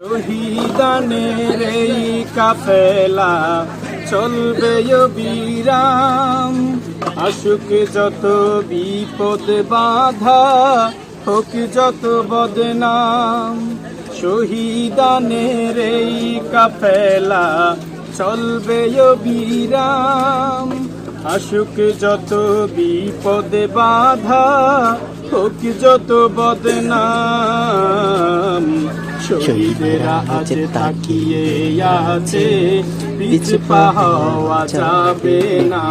শহীদানের এই কাফেলা চলবে বিরাম। আসুক যত বিপদ বাধা, হোক যত বদনাম। শহীদানের এই কাফেলা চলবে বিরাম। আসুক যত বিপদ বাধা, হোক যত বদনাম। শহীদেরা আজ তাকিয়ে আছে, পিছ পাওয়া যাবে না।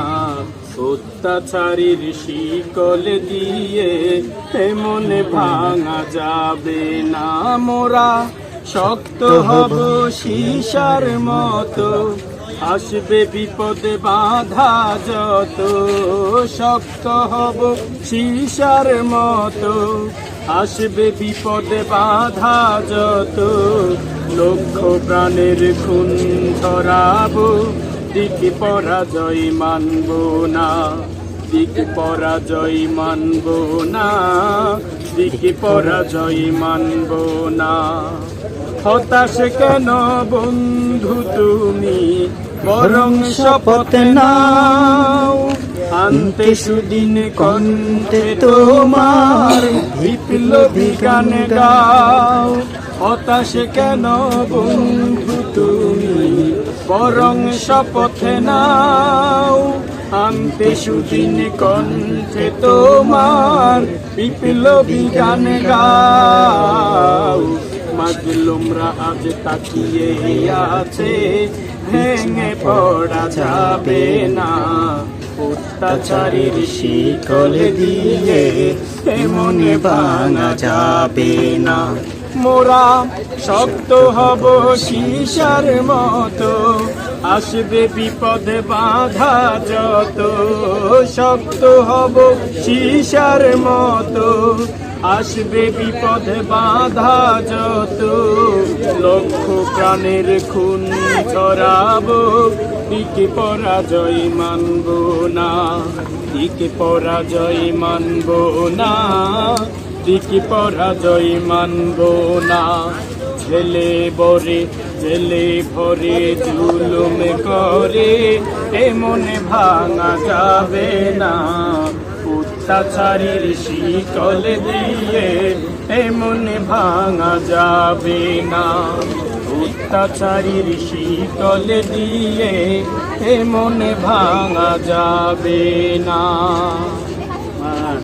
অত্যাচারীর শিকল দিয়ে এমন ভাঙা যাবে না মোরা। শক্ত হব সীসার মতো আসবে বিপদে বাধা যত, শক্ত হব সীসার মতো। আসবে বিপদে বাধা যত, লক্ষ প্রাণের খুন ধরাবো। দিক পরাজয় মানব না, দিক পরাজয় মানব না, দিক পরাজয় মানব না। হতাশ কেন বন্ধু তুমি? বরং শপথ নাও। আনতে সুদিন কণ্ঠে তোমার বিপ্লবী গান গাও। হতাশ কেন বন্ধু তুমি? বরং শপথ নাও। আনতে সুদিন কণ্ঠে তোমার বিপ্লবী গান গাও। মাজলুমরা আজ তাকিয়ে আছে। ভেঙে পড়া যাবে না। অত্যাচারীর শিকল দিয়ে এমন ভাঙা যাবে না। মোরা শক্ত হব সীসার মতো। আসবে বিপদে বাধা যত। শক্ত হব সীসার মতো। আসবে বিপদে বাধা যত। লক্ষ প্রাণের খুন ছড়াবো। দিকে পরাজয় মানব না। দিকে পরাজয় মানব না। দিকে পরাজয় মানব না। ছেলে বরে ছেলে ভরে জুলুম করে, এমন ভাঙা যাবে না। অত্যাচারীর শিকল দিয়ে এমন ভাঙা যাবে না। অত্যাচারীর শিকল দিয়ে এমন ভাঙা যাবে না।